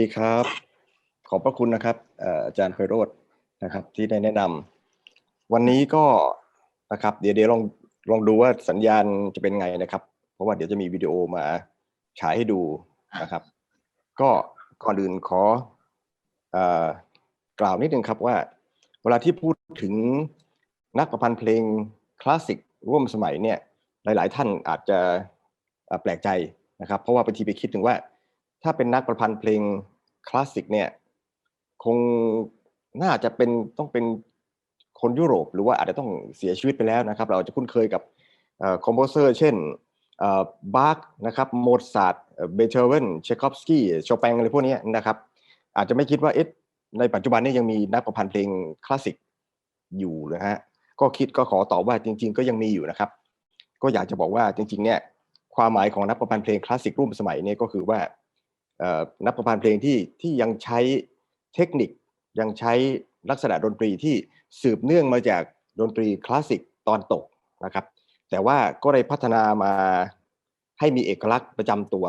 ดีครับ ขอบพระคุณนะครับอาจารย์ไพโรธนะครับ ที่ได้แนะนำวันนี้ก็นะครับ เดี๋ยวเดี๋ยวลองลองดูว่าสัญญาณจะเป็นไงนะครับ เพราะว่าเดี๋ยวจะมีวิดีโอมาฉายให้ดูนะครับ ก็ก่อนอื่นขออกล่าวนิดนึงครับว่า เวลาที่พูดถึงนักประพันธ์เพลงคลาสสิกร่วมสมัยเนี่ยหลาย ๆ ท่านอาจจะแปลกใจนะครับ เพราะว่าบางทีไปคิดถึงว่า ถ้าเป็นนักประพันธ์เพลงคลาสสิกเนี่ย คงน่าจะเป็นต้องเป็นคนยุโรป หรือว่าอาจจะต้องเสียชีวิตไปแล้วนะครับ เราจะคุ้นเคยกับคอมโพเซอร์เช่นบาร์กนะครับโมซาร์ทเบเธอร์เวนเชคอฟสกี้โชแปงอะไรพวกนี้นะครับ อาจจะไม่คิดว่าเอ๊ะในปัจจุบันนี้ยังมีนักประพันธ์เพลงคลาสสิกอยู่นะฮะก็คิดก็ขอตอบว่าจริง ๆ ก็ยังมีอยู่นะครับ ก็อยากจะบอกว่าจริง ๆ เนี่ยความหมายของนักประพันธ์เพลงคลาสสิกร่วมสมัยเนี่ยก็คือว่า นักประพันธ์เพลงที่ที่ยังใช้เทคนิคยังใช้ลักษณะดนตรีที่สืบเนื่องมาจากดนตรีคลาสสิกตอนตกนะครับ แต่ว่าก็ได้พัฒนามาให้มีเอกลักษณ์ประจำตัว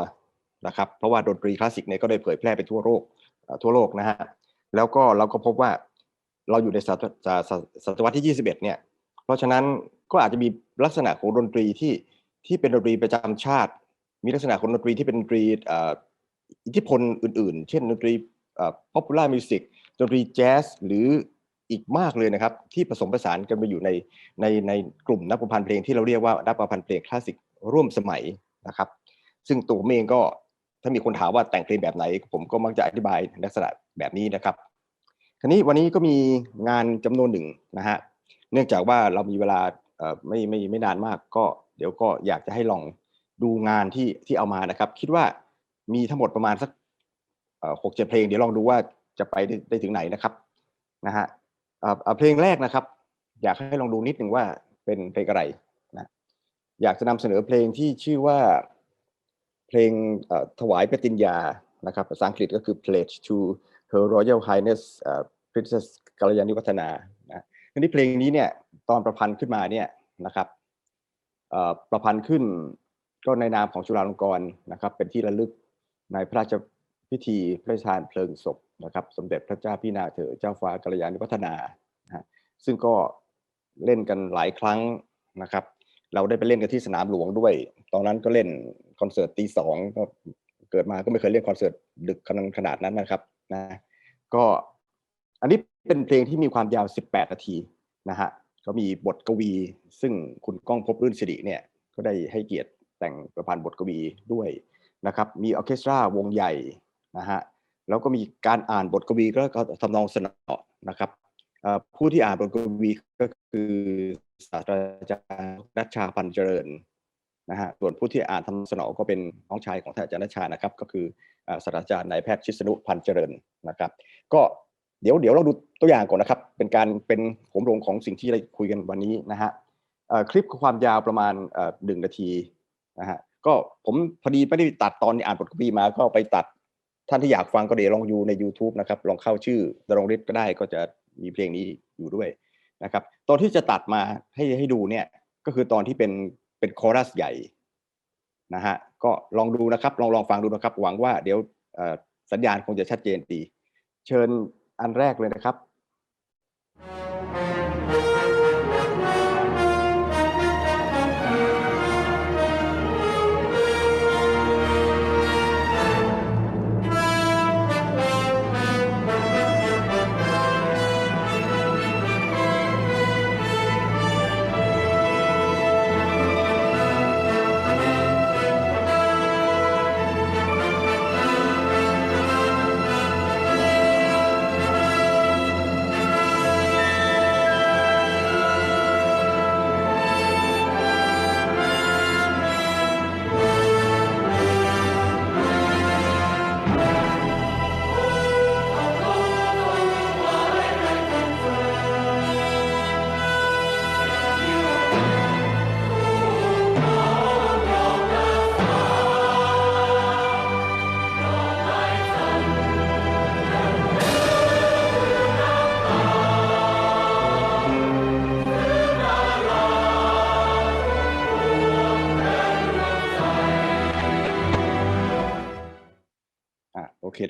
นะครับ เพราะว่าดนตรีคลาสสิกเนี่ยก็ได้เผยแพร่ไปทั่วโลกทั่วโลกนะฮะแล้วก็เราก็พบว่าเราอยู่ในศตวรรษที่ 21 เนี่ย เพราะฉะนั้นก็อาจจะมีลักษณะของดนตรีที่ที่เป็นดนตรีประจำชาติ มีลักษณะของดนตรีที่เป็นดนตรี อิทธิพลอื่น ๆ เช่นดนตรี popular music ดนตรีแจ๊สหรืออีกมากเลยนะครับ ที่ผสมผสานกันไปอยู่ในในในกลุ่มนักประพันธ์เพลงที่เราเรียกว่านักประพันธ์เพลงคลาสสิกร่วมสมัยนะครับ ซึ่งตัวผมเองก็ถ้ามีคนถามว่าแต่งเพลงแบบไหน ผมก็มักจะอธิบายลักษณะแบบนี้นะครับทีนี้วันนี้ก็มีงานจำนวนหนึ่งนะฮะเนื่องจากว่าเรามีเวลาไม่ไม่ไม่นานมากก็เดี๋ยวก็อยากจะให้ลองดูงานที่ที่เอามานะครับ คิดว่า มีทั้งหมดประมาณสักหกเจ็ดเพลง เดี๋ยวลองดูว่าจะไปได้ไดถึงไหนนะครับนะฮะเพลงแรกนะครับ อยากให้ลองดูนิดหนึ่งว่าเป็นเพลงอะไรนะอยากจะนำเสนอเพลงที่ชื่อว่าเพลงถวายปฏิญญานะครับภาษาอังกฤษก็คือ pledge to Her Royal Highness Princess กัลยาณิวัฒนานะทีนี้เพลงนี้เนี่ยตอนประพันธ์ขึ้นมาเนี่ยนะครับประพันธ์ขึ้นก็ในนามของจุฬาลงกรณ์นะครับ เป็นที่ระลึก ในพระราชพิธีพระราชทานเพลิงศพนะครับ สมเด็จพระเจ้าพี่นาเถอเจ้าฟ้ากัลยาณิวัฒนานะซึ่งก็เล่นกันหลายครั้งนะครับ เราได้ไปเล่นกันที่สนามหลวงด้วย ตอนนั้นก็เล่นคอนเสิร์ตตีสองก็เกิดมาก็ไม่เคยเล่นคอนเสิร์ตดึกขนาดขนาดนั้นนะครับนะก็อันนี้เป็นเพลงที่มีความยาว 18 นาทีนะฮะก็มีบทกวี ซึ่งคุณก้องพบรื่นสิริเนี่ยก็ได้ให้เกียรติแต่งประพันธ์บทกวีด้วย นะครับมีออเคสตราวงใหญ่นะฮะแล้วก็มีการอ่านบทกวีก็ทำนองสนอนะครับผู้ที่อ่านบทกวีก็คือศาสตราจารย์นัชชาพันเจริญนะฮะส่วนผู้ที่อ่านทำสนอก็เป็นน้องชายของท่านอาจารย์นัชชานะครับ ก็คือศาสตราจารย์นายแพทย์ชิสนุพันเจริญนะครับ ก็เดี๋ยวเดี๋ยวเราดูตัวอย่างก่อนนะครับ เป็นการเป็นผมลงของสิ่งที่เราคุยกันวันนี้นะฮะคลิปความยาวประมาณหนึ่งนาทีนะฮะ ก็ผมพอดีไม่ได้ตัดตอนอ่านบทกวีมาก็ไปตัดท่านที่อยากฟังก็เดี๋ยวลองอยู่ใน YouTube นะครับ ลองเข้าชื่อดรงฤทธิ์ก็ได้ก็จะมีเพลงนี้อยู่ด้วยนะครับ ตอนที่จะตัดมาให้ให้ดูเนี่ยก็คือตอนที่เป็นเป็นคอรัสใหญ่นะฮะก็ลองดูนะครับ ลองลองฟังดูนะครับ หวังว่าเดี๋ยวสัญญาณคงจะชัดเจนดี เชิญอันแรกเลยนะครับ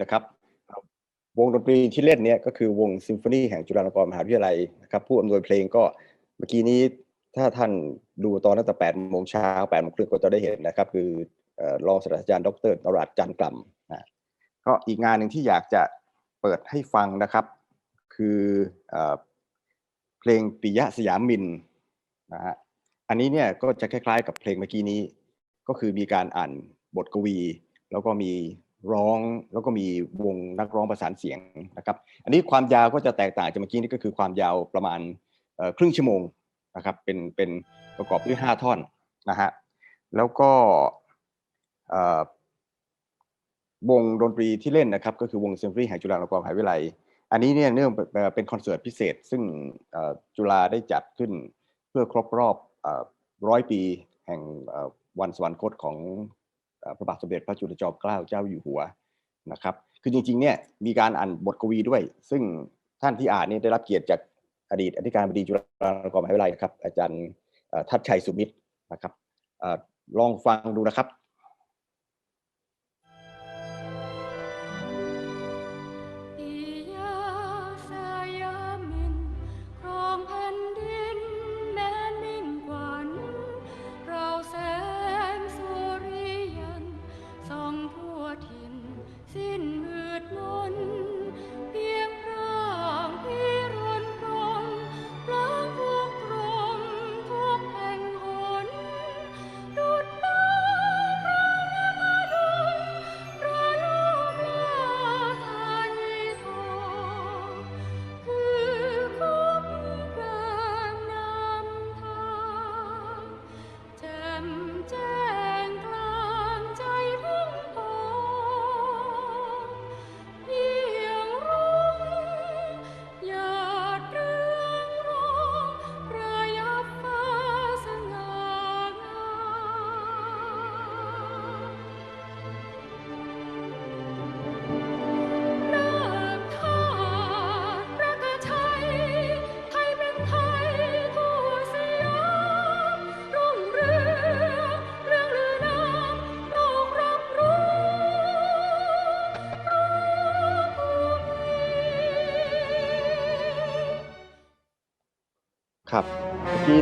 นะครับวงดนตรีที่เล่นเนี่ยก็คือวงซิมโฟนีแห่งจุฬาลงกรณ์มหาวิทยาลัยนะครับผู้อำนวยเพลงก็เมื่อกี้นี้ถ้าท่านดูตอนตั้งแต่8โมงเช้า8โมงครึ่งก็จะได้เห็นนะครับ คือรองศาสตราจารย์ดรนรัตจันกล่ำนะก็อีกงานหนึ่งที่อยากจะเปิดให้ฟังนะครับ คือเอ่อเพลงปิยะสยามมินนะฮะอันนี้เนี่ยก็จะคล้ายๆ กับเพลงเมื่อกี้นี้ ก็คือมีการอ่านบทกวี แล้วก็มี ร้องแล้วก็มีวงนักร้องประสานเสียงนะครับ อันนี้ความยาวก็จะแตกต่างจากเมื่อกี้นี่ก็คือความยาวประมาณครึ่งชั่วโมงนะครับ เป็นเป็นประกอบด้วยห้าท่อนนะฮะแล้วก็วงดนตรีที่เล่นนะครับ ก็คือวงเซมฟนีแห่งจุฬาลงกรณ์มหาวิทยาลัย อันนี้เนี่ยเนื่องเป็นคอนเสิร์ตพิเศษ ซึ่งจุฬาได้จัดขึ้นเพื่อครบรอบร้อยปีแห่งวันสวรรคตของ พระบาทสมเด็จพระจุลจอมเกล้าเจ้าอยู่หัวนะครับคือจริงๆเนี่ยมีการอ่านบทกวีด้วย ซึ่งท่านที่อ่านเนี่ยได้รับเกียรติจากอดีตอธิการบดีจุฬาลงกรณ์มหาวิทยาลัยนะครับอาจารย์ทัชชัยสุมิตรนะครับลองฟังดูนะครับ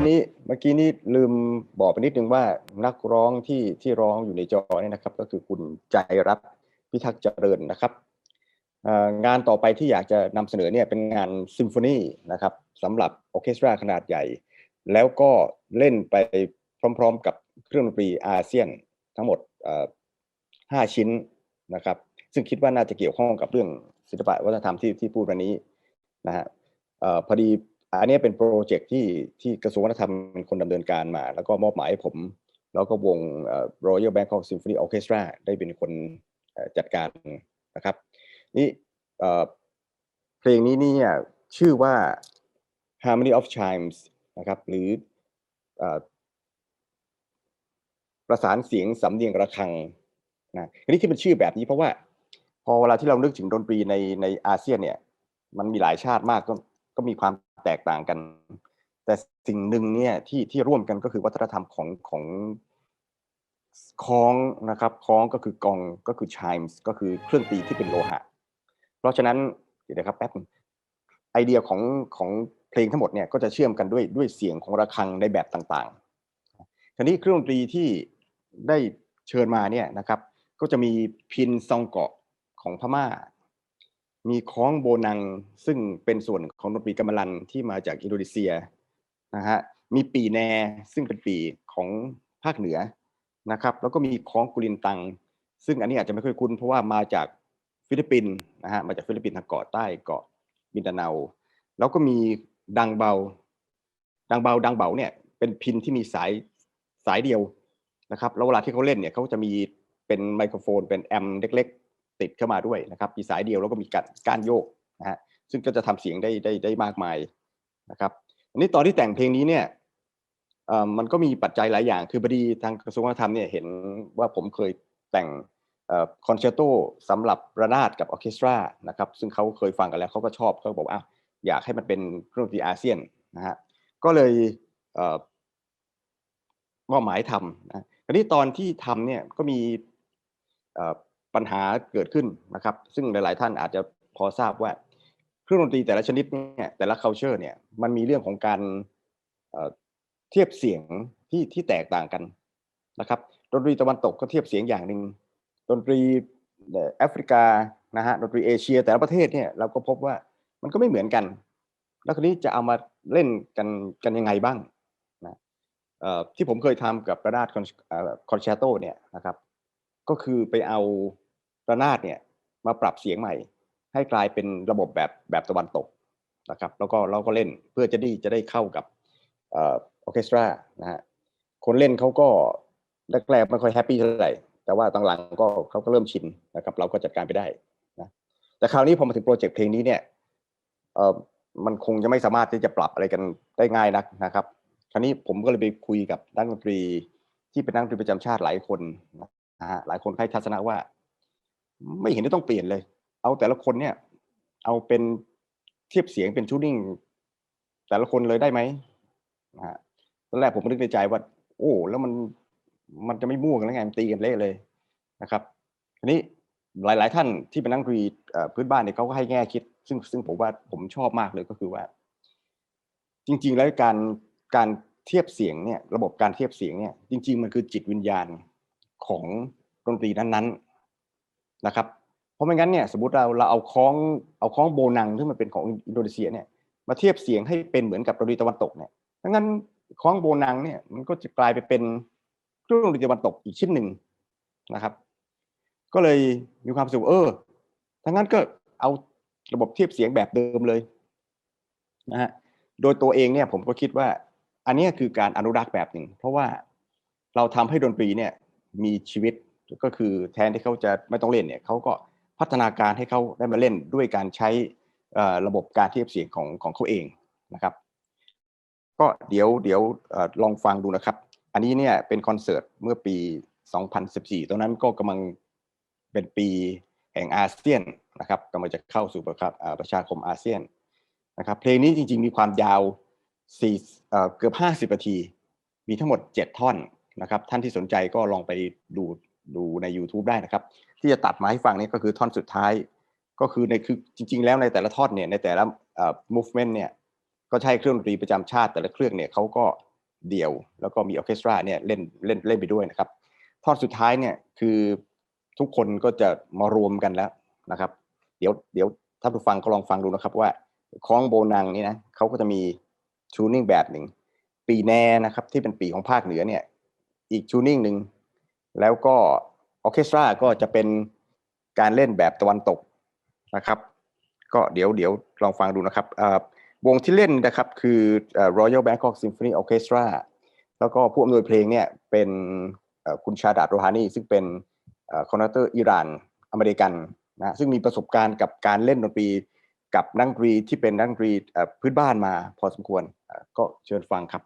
กี้นี้เมื่อกี้นี้ลืมบอกไปนิดนึงว่านักร้องที่ที่ร้องอยู่ในจอเนี่ยนะครับ ก็คือคุณใจรัตพิทักษ์เจริญนะครับงานต่อไปที่อยากจะนำเสนอเนี่ยเป็นงานซิมโฟนีนะครับสำหรับออเคสตราขนาดใหญ่ แล้วก็เล่นไปพร้อมๆกับเครื่องดนตรีอาเซียนทั้งหมดห้าชิ้นนะครับ ซึ่งคิดว่าน่าจะเกี่ยวข้องกับเรื่องศิลปะวัฒนธรรมที่ที่พูดวันนี้นะฮะพอดี อันนี้เป็นโปรเจกต์ที่ที่กระทรวงวัฒนธรรมเป็นคนดำเนินการมา แล้วก็มอบหมายให้ผม แล้วก็วง Royal Bangkok Symphony Orchestra ได้เป็นคนจัดการนะครับ นี่เพลงนี้เนี่ยชื่อว่า Harmony of Chimes นะครับ หรืออประสานเสียงสำเนียงระฆังนะอันนี้ที่มันชื่อแบบนี้เพราะว่า พอเวลาที่เรานึกถึงดนตรีในในอาเซียนเนี่ย มันมีหลายชาติมากก็ก็มีความ แตกต่างกัน แต่สิ่งหนึ่งเนี่ยที่ที่ร่วมกันก็คือวัฒนธรรมของของคล้องนะครับคล้องก็คือกองก็คือ chimes ก็คือเครื่องตีที่เป็นโลหะ เพราะฉะนั้นเดี๋ยวนะครับแป๊บไอเดียของของเพลงทั้งหมดเนี่ยก็จะเชื่อมกันด้วยด้วยเสียงของระฆังในแบบต่างๆทีนี้เครื่องดนตรีที่ได้เชิญมาเนี่ยนะครับ ก็จะมีพินซองเกาะของพม่า มีคล้องโบนังซึ่งเป็นส่วนของดนตรีกัมมันที่มาจากอินโดนีเซียนะฮะมีปีแนซึ่งเป็นปีของภาคเหนือนะครับ แล้วก็มีคล้องกุลินตัง ซึ่งอันนี้อาจจะไม่ค่อยคุ้นเพราะว่ามาจากฟิลิปปินส์นะฮะมาจากฟิลิปปินส์ทางเกาะใต้เกาะมินดาเนาแล้วก็มีดังเบา ดังเบาดังเบาเนี่ยเป็นพินที่มีสายสายเดียวนะครับแล้วเวลาที่เขาเล่นเนี่ยเขาจะมีเป็นไมโครโฟนเป็นแอมป์เล็ก ติดเข้ามาด้วยนะครับมีสายเดียวแล้วก็มีการก้านโยกนะฮะซึ่งก็จะทำเสียงได้ได้ได้มากมายนะครับอันนี้ตอนที่แต่งเพลงนี้เนี่ยมันก็มีปัจจัยหลายอย่าง คือพอดีทางกระทรวงวัฒนธรรมเนี่ยเห็นว่าผมเคยแต่งคอนแชร์โตสำหรับระนาดกับออเคสตรานะครับ ซึ่งเขาเคยฟังกันแล้วเขาก็ชอบเขาก็บอกว่าอะอยากให้มันเป็นเครื่องดนตรีอาเซียนนะฮะก็เลยมอบหมายทำนะทีนี้ตอนที่ทำเนี่ยก็มี ปัญหาเกิดขึ้นนะครับ ซึ่งหลาย ๆ ท่านอาจจะพอทราบว่า เครื่องดนตรีแต่ละชนิดเนี่ยแต่ละ culture เนี่ยมันมีเรื่องของการเทียบเสียงที่ที่แตกต่างกันนะครับ ดนตรีตะวันตกก็เทียบเสียงอย่างหนึ่งดนตรีแอฟริกานะฮะดนตรีเอเชีย แต่ละประเทศเนี่ยเราก็พบว่ามันก็ไม่เหมือนกัน แล้วคนนี้จะเอามาเล่นกันกันยังไงบ้างนะที่ผมเคยทำกับระนาดคอนแชตโตเนี่ยนะครับ ก็คือไปเอาระนาดเนี่ยมาปรับเสียงใหม่ ให้กลายเป็นระบบแบบแบบตะวันตกนะครับแล้วก็เราก็เล่นเพื่อจะได้จะได้เข้ากับออเคสตรานะฮะคนเล่นเขาก็แรกๆไม่ค่อยแฮปปี้เท่าไหร่แต่ว่าตอนหลังก็เขาก็เริ่มชินนะครับ เราก็จัดการไปได้นะแต่คราวนี้พอมาถึงโปรเจกต์เพลงนี้เนี่ยเออมันคงจะไม่สามารถที่จะปรับอะไรกันได้ง่ายนักนะครับ คราวนี้ผมก็เลยไปคุยกับนักดนตรีที่เป็นนักดนตรีประจำชาติหลายคน นะฮะหลายคนให้ทัศนะว่า ไม่เห็นที่ต้องเปลี่ยนเลย เอาแต่ละคนเนี่ย เอาเป็นเทียบเสียงเป็นชูนิ่งแต่ละคนเลยได้ไหมนะฮะตอนแรกผมนึกในใจว่า โอ้ แล้วมันมันจะไม่มั่วกันแล้วไงมันตีกันเละเลยนะครับทีนี้หลาย ๆ ท่านที่เป็นนักรีพื้นบ้านเนี่ยเขาก็ให้แง่คิด ซึ่งซึ่งผมว่าผมชอบมากเลยก็คือว่า จริง ๆ แล้วการการเทียบเสียงเนี่ย ระบบการเทียบเสียงเนี่ย จริง ๆ มันคือจิตวิญญาณ ของดนตรีนั้นๆนะครับ เพราะไม่งั้นเนี่ยสมมติเราเราเอาคล้องเอาคล้องโบนังที่มันเป็นของอินโดนีเซียเนี่ยมาเทียบเสียงให้เป็นเหมือนกับดนตรีตะวันตกเนี่ยดังนั้นคล้องโบนังเนี่ยมันก็จะกลายไปเป็นเครื่องดนตรีตะวันตกอีกชิ้นหนึ่งนะครับ ก็เลยมีความสึกว่าเออทั้งนั้นก็เอาระบบเทียบเสียงแบบเดิมเลยนะฮะโดยตัวเองเนี่ยผมก็คิดว่า อันนี้คือการอนุรักษ์แบบหนึ่งเพราะว่าเราทำให้ดนตรีเนี่ย มีชีวิตก็คือแทนที่เขาจะไม่ต้องเล่นเนี่ยเขาก็พัฒนาการให้เขาได้มาเล่นด้วยการใช้ระบบการเทียบเสียงของของเขาเองนะครับ ก็เดี๋ยวเดี๋ยวลองฟังดูนะครับ อันนี้เนี่ยเป็นคอนเสิร์ตเมื่อปี 2014ตอนนั้นก็กำลังเป็นปีแห่งอาเซียนนะครับกำลังจะเข้าสู่ประประชาคมอาเซียนนะครับ เพลงนี้จริงๆมีความยาวสี่เอ่อเกือบ 50นาที มีทั้งหมด 7 ท่อน นะครับท่านที่สนใจก็ลองไปดูดูใน YouTube ได้นะครับ ที่จะตัดมาให้ฟังนี่ก็คือท่อนสุดท้าย ก็คือในคือจริง ๆ แล้วในแต่ละท่อนเนี่ยในแต่ละ movement เนี่ยก็ใช้เครื่องดนตรีประจำชาติ แต่ละเครื่องเนี่ยเขาก็เดี่ยว แล้วก็มีออเคสตราเนี่ยเล่นเล่นเล่นไปด้วยนะครับท่อนสุดท้ายเนี่ยคือทุกคนก็จะมารวมกันแล้วนะครับ เดี๋ยวเดี๋ยวท่าผู้ฟังก็ลองฟังดูนะครับว่าคล้องโบนังนี่นะเขาก็จะมีชูนิ่งแบบหนึ่งปีแน่นะครับที่เป็นปีของภาคเหนือเนี่ย อีกชูนิ่งหนึ่งแล้วก็ออเคสตราก็จะเป็นการเล่นแบบตะวันตกนะครับ ก็เดี๋ยวเดี๋ยวลองฟังดูนะครับวงที่เล่นนะครับคือเอ่อ Royal Bangkok Symphony Orchestra แล้วก็ผู้อำนวยเพลงเนี่ยเป็นคุณชาดาโรฮานีซึ่งเป็นคอนดักเตอร์อิหร่านอเมริกันนะซึ่งมีประสบการณ์กับการเล่นดนตรีกับนักดนตรีที่เป็นนักดนตรีพื้นบ้านมาพอสมควรก็เชิญฟังครับ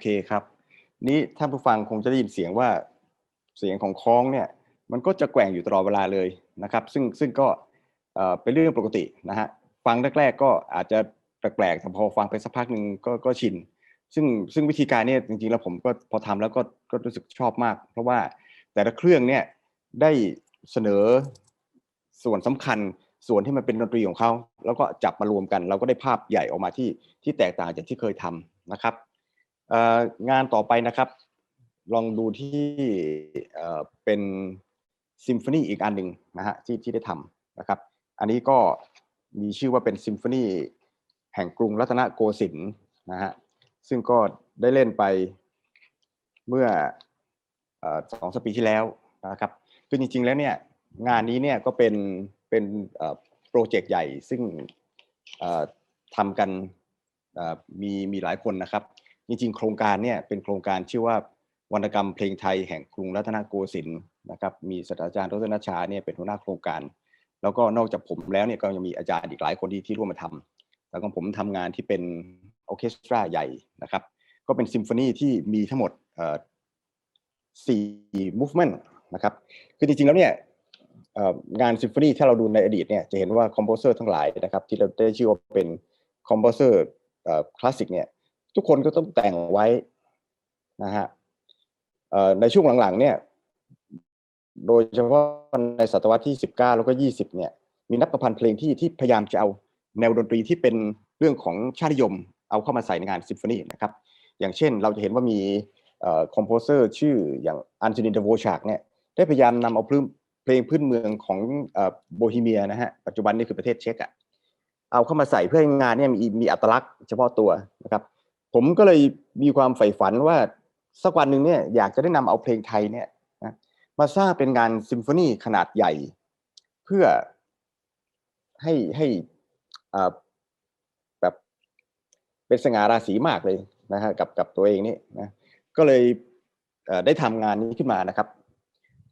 เคครับ นี่ท่านผู้ฟังคงจะได้ยินเสียงว่าเสียงของคล้องเนี่ยมันก็จะแกว่งอยู่ตลอดเวลาเลยนะครับ ซึ่งซึ่งก็เป็นเรื่องปกตินะฮะฟังแรกๆก็อาจจะแปลกๆแต่พอฟังไปสักพักหนึ่งก็ก็ชิน ซึ่งซึ่งวิธีการเนี่ยจริงๆแล้วผมก็พอทำแล้วก็ก็รู้สึกชอบมาก เพราะว่าแต่ละเครื่องเนี่ยได้เสนอส่วนสำคัญส่วนที่มันเป็นดนตรีของเขาแล้วก็จับมารวมกัน เราก็ได้ภาพใหญ่ออกมาที่ที่แตกต่างจากที่เคยทำนะครับ งานต่อไปนะครับ ลองดูที่เป็นซิมโฟนีอีกอันหนึ่งนะฮะที่ที่ได้ทำนะครับ อันนี้ก็มีชื่อว่าเป็นซิมโฟนีแห่งกรุงรัตนโกสินทร์นะฮะซึ่งก็ได้เล่นไปเมื่ออสองสปีที่แล้วนะครับคือจริง ๆ แล้วเนี่ยงานนี้เนี่ยก็เป็นเป็นโปรเจกต์ใหญ่ซึ่งทำกันมีมีหลายคนนะครับ จริงๆ โครงการเนี่ยเป็นโครงการชื่อว่าวรรณกรรมเพลงไทยแห่งกรุงรัตนโกสินทร์นะครับมีศาสตราจารย์รัตนชาเนี่ยเป็นหัวหน้าโครงการ แล้วก็นอกจากผมแล้วเนี่ยก็ยังมีอาจารย์อีกหลายคนที่ที่ร่วมมาทำแล้วก็ผมทำงานที่เป็นออเคสตราใหญ่นะครับก็เป็นซิมโฟนีที่มีทั้งหมดสี่ movement นะครับคือจริงๆแล้วเนี่ยงานซิมโฟนีถ้าเราดูในอดีตเนี่ยจะเห็นว่าคอมโพเซอร์ทั้งหลายนะครับที่เราได้ชื่อว่าเป็นคอมโพเซอร์คลาสสิกเนี่ย ทุกคนก็ต้องแต่งไว้นะฮะในช่วงหลังๆเนี่ย โดยเฉพาะในศตวรรษที่ 19 แล้วก็ 20 เนี่ย มีนักประพันธ์เพลงที่ที่พยายามจะเอาแนวดนตรีที่เป็นเรื่องของชาตินิยม เอาเข้ามาใส่ในงานซิมโฟนีนะครับ อย่างเช่นเราจะเห็นว่ามีคอมโพเซอร์ชื่ออย่างอันโทนินเดโวชากเนี่ยได้พยายามนำเอาเพลงเพลงพื้นเมืองของโบฮีเมียนะฮะปัจจุบันนี่คือประเทศเช็กอะเอาเข้ามาใส่เพื่อให้งานเนี่ยมีมีอัตลักษณ์เฉพาะตัวนะครับ ผมก็เลยมีความใฝ่ฝันว่าสักวันหนึ่งเนี่ยอยากจะได้นำเอาเพลงไทยเนี่ยมาสร้างเป็นงานซิมโฟนีขนาดใหญ่ เพื่อให้ให้แบบเป็นสง่าราศีมากเลยนะฮะกับกับตัวเองนี่นะก็เลยได้ทำงานนี้ขึ้นมานะครับ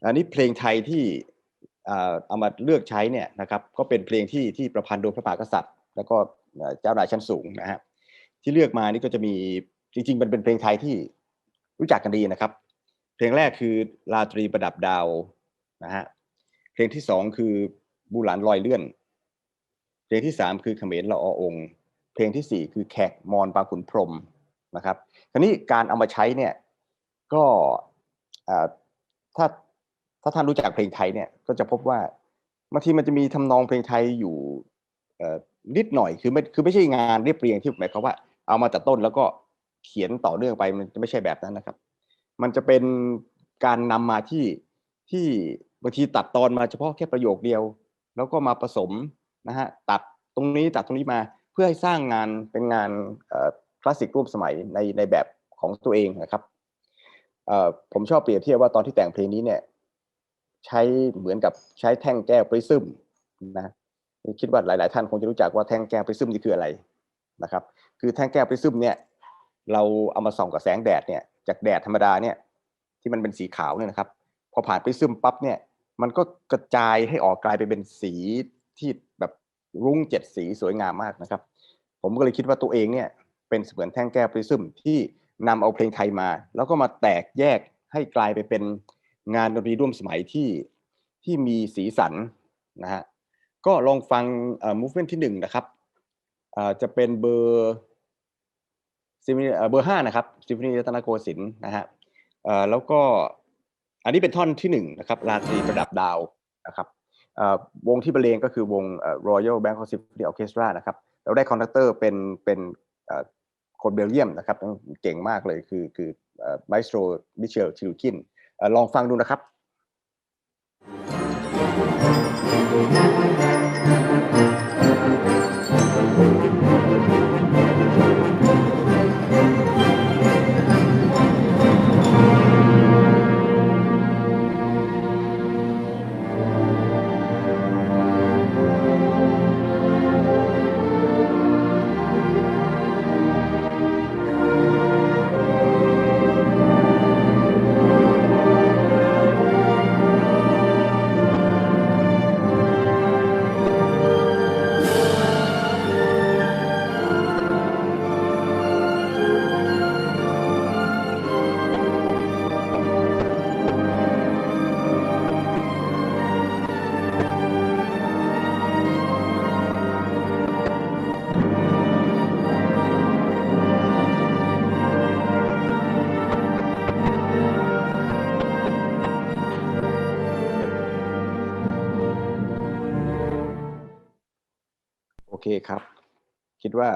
อันนี้เพลงไทยที่เอามาเลือกใช้เนี่ยนะครับ ก็เป็นเพลงที่ที่ประพันธ์โดยพระมหากษัตริย์ แล้วก็เอ่อเจ้านายชั้นสูงนะฮะ ที่เลือกมานี่ก็จะมีจริงๆมันเป็นเพลงไทยที่รู้จักกันดีนะครับ เพลงแรกคือราตรีประดับดาวนะฮะเพลงที่สองคือบูหลานลอยเลื่อน เพลงที่สามคือเขมรละอองเพลงที่สี่คือแขกมอนปางขุนพรหมนะครับคราวนี้การเอามาใช้เนี่ยก็ถ้าถ้าท่านรู้จักเพลงไทยเนี่ยก็จะพบว่าบางทีมันจะมีทำนองเพลงไทยอยู่ นิดหน่อยคือไม่คือไม่ใช่งานเรียบเรียงที่หมายความว่า เอามาจากต้นแล้วก็เขียนต่อเนื่องไปมันจะไม่ใช่แบบนั้นนะครับ มันจะเป็นการนำมาที่ที่บางทีตัดตอนมาเฉพาะแค่ประโยคเดียว แล้วก็มาผสมนะฮะตัดตรงนี้ตัดตรงนี้มาเพื่อให้สร้างงานเป็นงานคลาสสิกร่วมสมัยในในแบบของตัวเองนะครับผมชอบเปรียบเทียบว่าตอนที่แต่งเพลงนี้เนี่ย ใช้เหมือนกับใช้แท่งแก้วปริซึมนะ คิดว่าหลาย ๆ ท่านคงจะรู้จักว่าแท่งแก้วปริซึมนี่คืออะไรนะครับ คือแท่งแก้วปริซึมเนี่ยเราเอามาส่องกับแสงแดดเนี่ยจากแดดธรรมดาเนี่ยที่มันเป็นสีขาวเนี่ยนะครับ พอผ่านปริซึมปั๊บเนี่ยมันก็กระจายให้ออกกลายไปเป็นสีที่แบบรุ้งเจ็ดสีสวยงามมากนะครับ ผมก็เลยคิดว่าตัวเองเนี่ยเป็นเสมือนแท่งแก้วปริซึมที่นำเอาเพลงไทยมา แล้วก็มาแตกแยกให้กลายไปเป็นงานดนตรีร่วมสมัยที่ที่มีสีสันนะฮะ ก็ลองฟังเอ่อ movement ที่หนึ่งนะครับอ่อจะเป็นเบอร์ซิมเบอร์ห้านะครับซิมโฟนีรัตนโกสินทร์นะฮะอ่อแล้วก็อันนี้เป็นท่อนที่หนึ่งนะครับราตรีประดับดาวนะครับอ่อวงที่บรรเลงก็คือวงเอ่อ Royal Bangkok Symphony Orchestra นะครับเราได้คอนดักเตอร์เป็นเป็นเอ่อคนเบลเยียมนะครับเก่งมากเลยคือคือไมสโตรมิเชลชิลคินอ่อลองฟังดูนะครับเเคครับ คิดว่า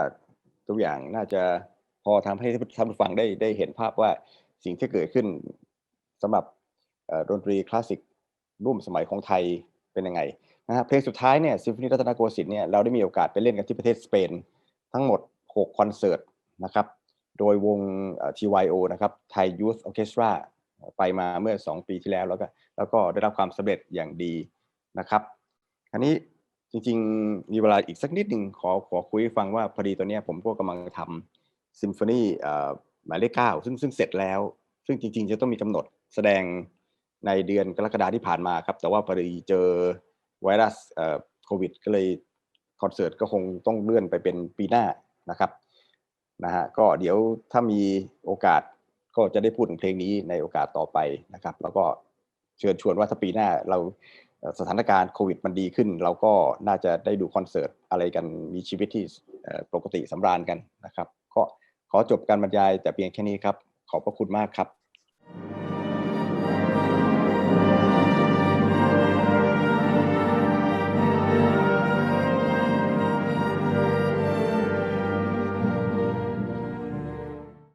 ทุกอย่างน่าจะพอทำให้ท่านผู้ฟังได้ได้เห็นภาพว่าสิ่งที่เกิดขึ้นสำหรับดนตรีคลาสสิกร่วมสมัยของไทยเป็นยังไงนะครับเพลงสุดท้ายเนี่ยซิมโฟนีรัตนโกสินทร์เนี่ยเราได้มีโอกาสไปเล่นกันที่ประเทศสเปน ทั้งหมด 6 คอนเสิร์ตนะครับ โดยวง TYO นะครับไทย Youth Orchestra ไปมาเมื่อ 2 ปีที่แล้วแล้วก็แล้วก็ได้รับความสำเร็จอย่างดีนะครับอันนี้ จริงๆ มีเวลาอีกสักนิดหนึ่งขอขอคุยฟังว่าพอดีตัวเนี้ยผมก็กำลังทำซิมโฟนีหมายเลขเก้าซึ่งซึ่งเสร็จแล้ว ซึ่งจริง ๆ จะต้องมีกำหนดแสดงในเดือนกรกฎาที่ผ่านมาครับ แต่ว่าพอดีเจอไวรัสเอ่อโควิด ก็เลยคอนเสิร์ตก็คงต้องเลื่อนไปเป็นปีหน้านะครับนะฮะก็เดี๋ยวถ้ามีโอกาสก็จะได้พูดถึงเพลงนี้ในโอกาสต่อไปนะครับ แล้วก็เชิญชวนว่าถ้าปีหน้าเรา สถานการณ์โควิดมันดีขึ้น เราก็น่าจะได้ดูคอนเสิร์ตอะไรกันมีชีวิตที่ปกติสำราญกันนะครับ ก็ขอจบการบรรยายแต่เพียงแค่นี้ครับ ขอบพระคุณมากครับ